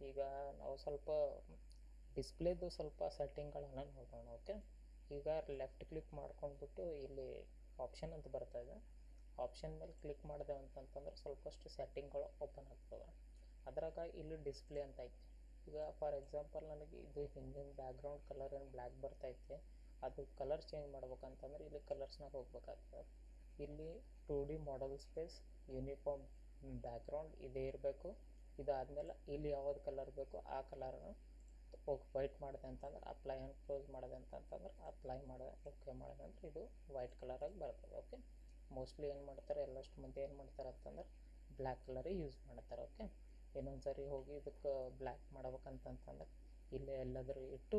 ಈಗ ನಾವು ಸ್ವಲ್ಪ ಡಿಸ್ಪ್ಲೇದು ಸ್ವಲ್ಪ ಸೆಟ್ಟಿಂಗ್ಗಳನ್ನು ನೋಡೋಣ ಓಕೆ ಈಗ ಲೆಫ್ಟ್ ಕ್ಲಿಕ್ ಮಾಡ್ಕೊಂಡ್ಬಿಟ್ಟು ಇಲ್ಲಿ ಆಪ್ಷನ್ ಅಂತ ಬರ್ತದೆ ಆಪ್ಷನ್ ಮೇಲೆ ಕ್ಲಿಕ್ ಮಾಡಿದೆ ಅಂತಂತಂದ್ರೆ ಸ್ವಲ್ಪಷ್ಟು ಸೆಟ್ಟಿಂಗ್ಗಳು ಓಪನ್ ಆಗ್ತವೆ. ಅದ್ರಾಗ ಇಲ್ಲಿ ಡಿಸ್ಪ್ಲೇ ಅಂತ ಐತಿ. ಈಗ ಫಾರ್ ಎಕ್ಸಾಂಪಲ್ ನನಗೆ ಇದು ಹಿಂದಿನ ಬ್ಯಾಕ್ಗ್ರೌಂಡ್ ಕಲರ್ ಏನು ಬ್ಲ್ಯಾಕ್ ಬರ್ತೈತೆ ಅದು ಕಲರ್ ಚೇಂಜ್ ಮಾಡ್ಬೇಕಂತಂದ್ರೆ ಇಲ್ಲಿ ಕಲರ್ಸ್ನಾಗ ಹೋಗ್ಬೇಕಾಗ್ತದೆ. ಇಲ್ಲಿ two D model space uniform background ಇದೇ ಇರಬೇಕು. ಇದಾದಮೇಲೆ ಇಲ್ಲಿ ಯಾವ್ದು ಕಲರ್ ಬೇಕು ಆ ಕಲರನ್ನು ಹೋಗಿ ವೈಟ್ ಮಾಡಿದೆ ಅಂತಂದ್ರೆ ಅಪ್ಲೈ ಆ್ಯಂಡ್ ಕ್ಲೋಸ್ ಮಾಡಿದೆ ಅಂತಂತಂದ್ರೆ ಅಪ್ಲೈ ಮಾಡಿದೆ ಓಕೆ ಮಾಡಿದೆ ಅಂದ್ರೆ ಇದು ವೈಟ್ ಕಲರಾಗಿ ಬರ್ತದೆ ಓಕೆ ಮೋಸ್ಟ್ಲಿ ಏನು ಮಾಡ್ತಾರೆ, ಎಲ್ಲಷ್ಟು ಮಂದಿ ಏನು ಮಾಡ್ತಾರೆ ಅಂತಂದ್ರೆ ಬ್ಲ್ಯಾಕ್ ಕಲರೇ ಯೂಸ್ ಮಾಡ್ತಾರೆ ಓಕೆ ಇನ್ನೊಂದು ಸರಿ ಹೋಗಿ ಇದಕ್ಕೆ ಬ್ಲ್ಯಾಕ್ ಮಾಡ್ಬೇಕಂತಂತಂದ್ರೆ ಇಲ್ಲೇ ಎಲ್ಲಾದರೂ ಇಟ್ಟು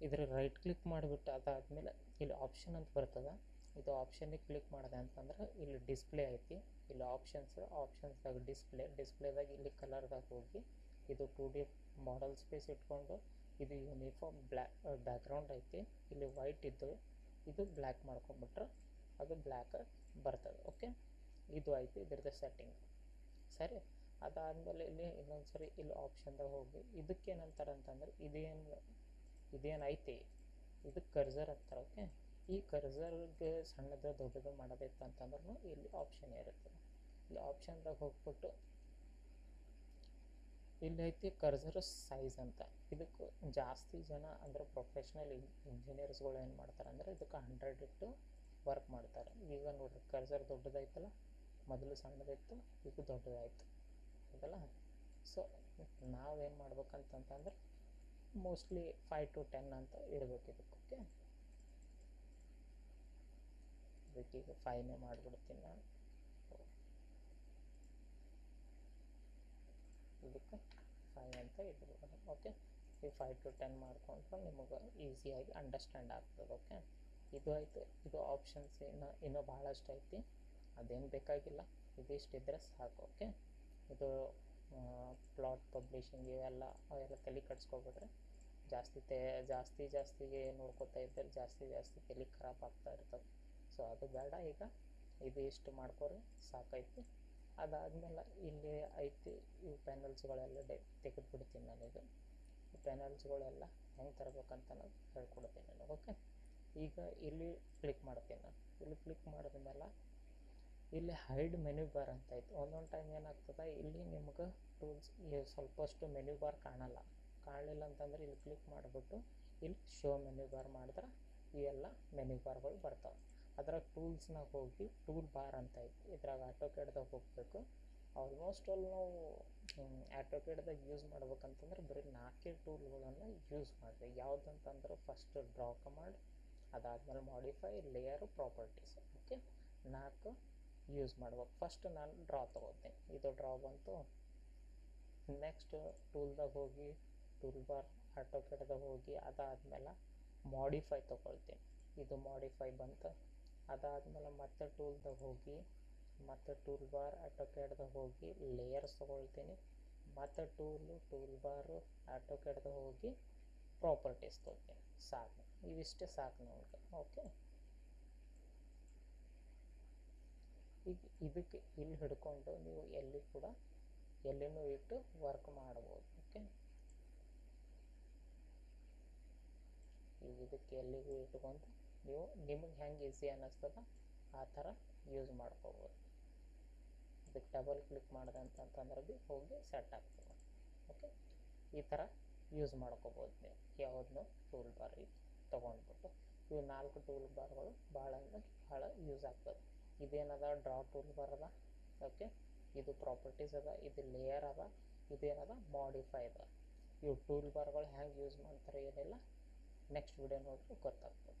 ಇದ್ರ ರೈಟ್ ಕ್ಲಿಕ್ ಮಾಡಿಬಿಟ್ಟು ಅದಾದಮೇಲೆ ಇಲ್ಲಿ ಆಪ್ಷನ್ ಅಂತ ಬರ್ತದೆ. ಇದು ಆಪ್ಷನ್ಗೆ ಕ್ಲಿಕ್ ಮಾಡಿದೆ ಅಂತಂದ್ರೆ ಇಲ್ಲಿ ಡಿಸ್ಪ್ಲೇ ಐತಿ. ಇಲ್ಲಿ ಆಪ್ಷನ್ಸ್ ಆಪ್ಷನ್ಸ್ದಾಗ ಡಿಸ್ಪ್ಲೇ ಡಿಸ್ಪ್ಲೇದಾಗ ಇಲ್ಲಿ ಕಲರ್ದಾಗ ಹೋಗಿ ಇದು ಟೂ ಡಿ ಮಾಡಲ್ ಸ್ಪೇಸ್ ಇಟ್ಕೊಂಡು ಇದು ಯೂನಿಫಾರ್ಮ್ ಬ್ಲ್ಯಾಕ್ ಬ್ಯಾಕ್ಗ್ರೌಂಡ್ ಐತಿ. ಇಲ್ಲಿ ವೈಟ್ ಇದ್ದು ಇದು ಬ್ಲ್ಯಾಕ್ ಮಾಡ್ಕೊಂಬಿಟ್ರೆ ಅದು ಬ್ಲ್ಯಾಕ್ ಬರ್ತದೆ ಓಕೆ ಇದು ಐತಿ ಇದ್ರದ್ದು ಸೆಟ್ಟಿಂಗ್ ಸರಿ? ಅದಾದಮೇಲೆ ಇಲ್ಲಿ ಇನ್ನೊಂದು ಸರಿ ಇಲ್ಲಿ ಆಪ್ಷನ್ದಾಗ ಹೋಗಿ ಇದಕ್ಕೇನಂತಾರೆ ಅಂತಂದ್ರೆ ಇದೇನು ಇದೇನು ಐತಿ? ಇದಕ್ಕೆ ಕರ್ಸರ್ ಅಂತಾರೆ ಓಕೆ ಈ ಕರ್ಸರ್ಗೆ ಸಣ್ಣದು ದೊಡ್ಡದು ಮಾಡಬೇಕು ಅಂತಂದ್ರೂ ಇಲ್ಲಿ ಆಪ್ಷನ್ ಇರುತ್ತೆ. ಇಲ್ಲಿ ಆಪ್ಷನ್ದಾಗ ಹೋಗ್ಬಿಟ್ಟು ಇಲ್ಲಿ ಐತಿ ಕರ್ಸರ್ ಸೈಜ್ ಅಂತ. ಇದಕ್ಕೆ ಜಾಸ್ತಿ ಜನ ಅಂದ್ರೆ ಪ್ರೊಫೆಷ್ನಲ್ ಇಂಜಿನಿಯರ್ಸ್ಗಳು ಏನು ಮಾಡ್ತಾರೆ ಅಂದರೆ ಇದಕ್ಕೆ ಹಂಡ್ರೆಡ್ ಇಟ್ಟು ವರ್ಕ್ ಮಾಡ್ತಾರೆ. ಈಗ ನೋಡ್ರಿ ಕರ್ಸರ್ ದೊಡ್ಡದಾಯ್ತಲ್ಲ, ಮೊದಲು ಸಣ್ಣದಿತ್ತು, ಈಗ ದೊಡ್ಡದಾಯಿತು. ಹೌದಲ್ಲ? ಸೊ ನಾವೇನು ಮಾಡ್ಬೇಕಂತಂತಂದ್ರೆ ಮೋಸ್ಟ್ಲಿ ಫೈವ್ ಟು ಟೆನ್ ಅಂತ ಇರಬೇಕು ಇದಕ್ಕೆ ಓಕೆ ಇದಕ್ಕೀಗ ಫೈನೇ ಮಾಡಿಬಿಡ್ತೀನಿ ನಾನು. ಇದಕ್ಕೆ ಫೈವ್ ಅಂತ ಇಟ್ಬಿಡೋಣ ಓಕೆ ಈ ಫೈವ್ ಟು ಟೆನ್ ಮಾಡ್ಕೊಂಡು ನಿಮಗೆ ಈಸಿಯಾಗಿ ಅಂಡರ್ಸ್ಟ್ಯಾಂಡ್ ಆಗ್ತದೆ ಓಕೆ ಇದು ಆಯಿತು, ಇದು ಆಪ್ಷನ್ಸ್ ಇನ್ನೂ ಇನ್ನೂ ಭಾಳಷ್ಟು ಐತಿ. ಅದೇನು ಬೇಕಾಗಿಲ್ಲ ಇದಿಷ್ಟಿದ್ರೆ ಸಾಕು ಓಕೆ ಇದು ಪ್ಲಾಟ್ ಪಬ್ಲಿಷಿಂಗ್ ಇವೆಲ್ಲ, ಅವೆಲ್ಲ ತಲೆ ಕಟ್ಸ್ಕೊಬಿಟ್ರೆ ಜಾಸ್ತಿ ತೇ, ಜಾಸ್ತಿ ಜಾಸ್ತಿಗೆ ನೋಡ್ಕೊತಾ ಇದ್ದರೆ ಜಾಸ್ತಿ ಜಾಸ್ತಿ ತಲೆ ಖರಾಬ್ ಆಗ್ತಾ ಇರ್ತದೆ. ಸೊ ಅದು ಬೇಡ ಈಗ. ಇದು ಇಷ್ಟು ಮಾಡ್ಕೊರಿ ಸಾಕೈತಿ ಅದಾದಮೇಲೆ ಇಲ್ಲಿ ಐತಿ ಈ ಪ್ಯಾನಲ್ಸ್ಗಳೆಲ್ಲ ಡೆ, ತೆಗೆದುಬಿಡ್ತೀನಿ ನಾನೀಗ. ಈ ಪ್ಯಾನಲ್ಸ್ಗಳೆಲ್ಲ ಹೆಂಗೆ ತರಬೇಕಂತ ನಾನು ಹೇಳ್ಕೊಡ್ತೀನಿ ನಾನು, ಓಕೆ? ಈಗ ಇಲ್ಲಿ ಕ್ಲಿಕ್ ಮಾಡ್ತೀನಿ ನಾನು. ಇಲ್ಲಿ ಕ್ಲಿಕ್ ಮಾಡಿದ ಮೇಲೆ ಇಲ್ಲಿ ಹೈಡ್ ಮೆನು ಬಾರ್ ಅಂತ ಐತೆ. ಒಂದೊಂದು ಟೈಮ್ ಏನಾಗ್ತದೆ, ಇಲ್ಲಿ ನಿಮ್ಗೆ ಟೂಲ್ಸ್ ಸ್ವಲ್ಪಷ್ಟು ಮೆನು ಬಾರ್ ಕಾಣಲ್ಲ. ಕಾಣಲಿಲ್ಲ ಅಂತಂದ್ರೆ ಇಲ್ಲಿ ಕ್ಲಿಕ್ ಮಾಡಿಬಿಟ್ಟು ಇಲ್ಲಿ ಶೋ ಮೆನು ಬಾರ್ ಮಾಡಿದ್ರೆ ಇವೆಲ್ಲ ಮೆನು ಬಾರ್ಗಳು ಬರ್ತಾವೆ. ಅದ್ರಾಗ ಟೂಲ್ಸ್ನಾಗ ಹೋಗಿ ಟೂಲ್ ಬಾರ್ ಅಂತ ಐತಿ ಇದ್ರಾಗ ಆಟೋಕ್ಯಾಡ್ದಾಗ ಹೋಗಬೇಕು. ಆಲ್ಮೋಸ್ಟ್ ಆಲ್ ನಾವು ಆಟೋಕ್ಯಾಡ್ದಾಗ ಯೂಸ್ ಮಾಡ್ಬೇಕಂತಂದ್ರೆ ಬರೀ ನಾಲ್ಕೇ ಟೂಲ್ಗಳನ್ನು ಯೂಸ್ ಮಾಡಿರಿ. ಯಾವುದಂತಂದ್ರೆ ಫಸ್ಟ್ ಡ್ರಾ ಕಮಾಂಡ್, ಅದಾದಮೇಲೆ ಮಾಡಿಫೈ ಲೇಯರು ಪ್ರಾಪರ್ಟೀಸ್ ಓಕೆ ನಾಲ್ಕು ಯೂಸ್ ಮಾಡ್ಬೇಕು. ಫಸ್ಟ್ ನಾನು ಡ್ರಾ ತೊಗೋತೀನಿ. ಇದು ಡ್ರಾ ಬಂತು. ನೆಕ್ಸ್ಟ್ ಟೂಲ್ದಾಗ ಹೋಗಿ, ಟೂಲ್ ಬಾರ್ ಆಟೋಕ್ಯಾಡ್ದಾಗ ಹೋಗಿ ಅದಾದಮೇಲೆ ಮಾಡಿಫೈ ತೊಗೊಳ್ತೀನಿ. ಇದು ಮಾಡಿಫೈ ಬಂತು. ಅದಾದಮೇಲೆ ಮತ್ತೆ ಟೂಲ್ದಾಗ ಹೋಗಿ, ಮತ್ತೆ ಟೂಲ್ ಬಾರ್ ಆಟೋಕ್ಯಾಡ್ದಾಗ ಹೋಗಿ ಲೇಯರ್ಸ್ ತೊಗೊಳ್ತೀನಿ. ಮತ್ತು ಟೂಲು, ಟೂಲ್ ಬಾರು ಆಟೋಕ್ಯಾಡ್ದಾಗ ಹೋಗಿ ಪ್ರಾಪರ್ಟೀಸ್ ತೊಗೊಳ್ತೀನಿ ಸಾಕು. ಇವಿಷ್ಟೇ ಸಾಕು ನಮಗೆ. ಓಕೆ? ಈಗ ಇದಕ್ಕೆ ಇಲ್ಲಿ ಹಿಡ್ಕೊಂಡು ನೀವು ಎಲ್ಲಿ ಕೂಡ ಎಲ್ಲಿನೂ ಇಟ್ಟು ವರ್ಕ್ ಮಾಡ್ಬೋದು. ಓಕೆ? ಈಗ ಇದಕ್ಕೆ ಎಲ್ಲಿಗೂ ಇಟ್ಕೊಂಡು ನೀವು ನಿಮಗೆ ಹೆಂಗೆ ಈಸಿ ಅನ್ನಿಸ್ತದ ಆ ಥರ ಯೂಸ್ ಮಾಡ್ಕೋಬೋದು. ಇದಕ್ಕೆ ಡಬಲ್ ಕ್ಲಿಕ್ ಮಾಡಿದೆ ಅಂತಂತಂದ್ರೆ ಭೀ ಹೋಗಿ ಸೆಟ್ ಆಗ್ತದೆ. ಓಕೆ ಈ ಥರ ಯೂಸ್ ಮಾಡ್ಕೋಬೋದು ನೀವು. ಯಾವುದನ್ನು ಟೂಲ್ ಬಾರ್ ತೊಗೊಂಡ್ಬಿಟ್ಟು. ಇವು ನಾಲ್ಕು ಟೂಲ್ ಬಾರ್ಗಳು ಭಾಳ ಅಂದ್ರೆ ಭಾಳ ಯೂಸ್ ಆಗ್ತದೆ. ಇದೇನದ ಡ್ರಾ ಟೂಲ್ ಬಾರ್ ಅದ? ಓಕೆ ಇದು ಪ್ರಾಪರ್ಟೀಸ್ ಅದ, ಇದು ಲೇಯರ್ ಅದ, ಇದೇನದ ಮಾಡಿಫೈ ಅದ. ಇವು ಟೂಲ್ ಬಾರ್ಗಳು ಹೆಂಗೆ ಯೂಸ್ ಮಾಡ್ತಾರೆ ಏನಿಲ್ಲ ನೆಕ್ಸ್ಟ್ ವಿಡಿಯೋ ನೋಡಿದ್ರೆ ಗೊತ್ತಾಗ್ತದೆ.